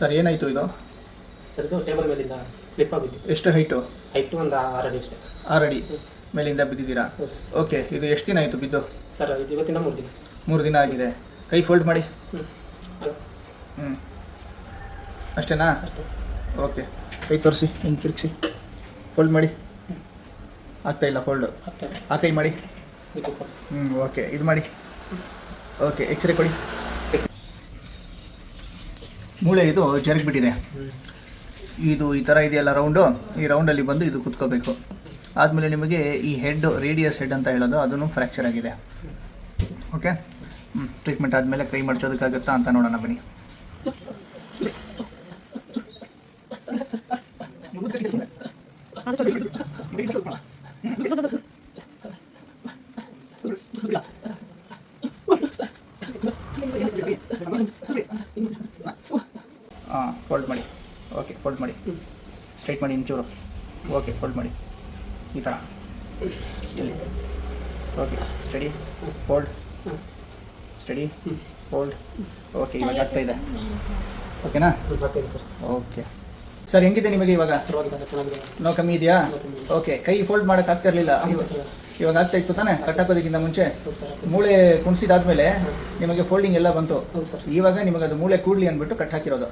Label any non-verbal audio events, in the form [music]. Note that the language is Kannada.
ಸರ್ ಏನಾಯಿತು ಇದು? ಸರ್ ಇದು ಟೇಬಲ್ ಮೇಲಿಂದ ಸ್ಲಿಪ್ ಆಗಿತ್ತು ಎಷ್ಟು ಹೈಟು ಹೈಟು ಒಂದು ಆರು ಅಡಿ ಅಷ್ಟೇ. ಆರು ಅಡಿ ಮೇಲಿಂದ ಬಿದ್ದಿದ್ದೀರಾ. ಓಕೆ ಇದು ಎಷ್ಟು ದಿನ ಆಯಿತು ಬಿದ್ದು? ಸರ್ ಇದು ಇವತ್ತಿನ ಮೂರು ದಿನ. ಮೂರು ದಿನ ಆಗಿದೆ. ಕೈ ಫೋಲ್ಡ್ ಮಾಡಿ. ಹ್ಞೂ ಅಷ್ಟೇನಾ? ಅಷ್ಟೇ ಸರ್. ಓಕೆ ಕೈ ತೋರಿಸಿ ಹಿಂಗೆ ತಿರುಗಿಸಿ. ಫೋಲ್ಡ್ ಮಾಡಿ. ಆಗ್ತಾ ಇಲ್ಲ ಫೋಲ್ಡು ಆ ಕೈ ಮಾಡಿ. ಹ್ಞೂ ಓಕೆ ಇದು ಮಾಡಿ. ಓಕೆ ಎಕ್ಸ್ರೇ ಕೊಡಿ. ಮೂಳೆ ಇದು ಜರುಗ್ಬಿಟ್ಟಿದೆ. ಹ್ಞೂ ಇದು ಈ ಥರ ಇದೆಯಲ್ಲ ರೌಂಡು? ಈ ರೌಂಡಲ್ಲಿ ಬಂದು ಇದು ಕುತ್ಕೋಬೇಕು. ಆದಮೇಲೆ ನಿಮಗೆ ಈ ಹೆಡ್ ರೇಡಿಯಸ್ ಹೆಡ್ ಅಂತ ಹೇಳೋದು ಅದನ್ನು ಫ್ರ್ಯಾಕ್ಚರ್ ಆಗಿದೆ. ಓಕೆ? ಹ್ಞೂ ಟ್ರೀಟ್ಮೆಂಟ್ ಆದಮೇಲೆ ಕೈ ಮಡ್ಚೋದಕ್ಕಾಗುತ್ತಾ ಅಂತ ನೋಡೋಣ ಬನ್ನಿ. [laughs] [laughs] ಹಾಂ ಫೋಲ್ಡ್ ಮಾಡಿ. ಓಕೆ ಫೋಲ್ಡ್ ಮಾಡಿ. ಸ್ಟ್ರೈಟ್ ಮಾಡಿ ಇಂಚೂರು ಓಕೆ ಫೋಲ್ಡ್ ಮಾಡಿ. ಈ ಥರ ಇಲ್ಲಿ okay study fold study fold okay ಇವಾಗ ಆಗ್ತಾ ಇದೆ. ಓಕೆನಾ ಓಕೆ ಸರ್ ಹೆಂಗಿದೆ ನಿಮಗೆ ಇವಾಗ? ನೋ ಕಮ್ಮಿ ಇದೆಯಾ? ಓಕೆ ಕೈ ಫೋಲ್ಡ್ ಮಾಡೋಕೆ ಆಗ್ತಾ ಇರಲಿಲ್ಲ. ಇವಾಗ ಆಗ್ತಾ ಇತ್ತು ತಾನೇ? ಕಟ್ಟಾಕೋದಕ್ಕಿಂತ ಮುಂಚೆ? ಹೌದು ಸರ್ ಮೂಳೆ ಕುಣಿಸಿದಾದ್ಮೇಲೆ ನಿಮಗೆ ಫೋಲ್ಡಿಂಗ್ ಎಲ್ಲ ಬಂತು. ಹೌದು ಸರ್ ಇವಾಗ ನಿಮಗೆ ಅದು ಮೂಳೆ ಕೂಡ್ಲಿ ಅಂದ್ಬಿಟ್ಟು ಕಟ್ ಹಾಕಿರೋದು.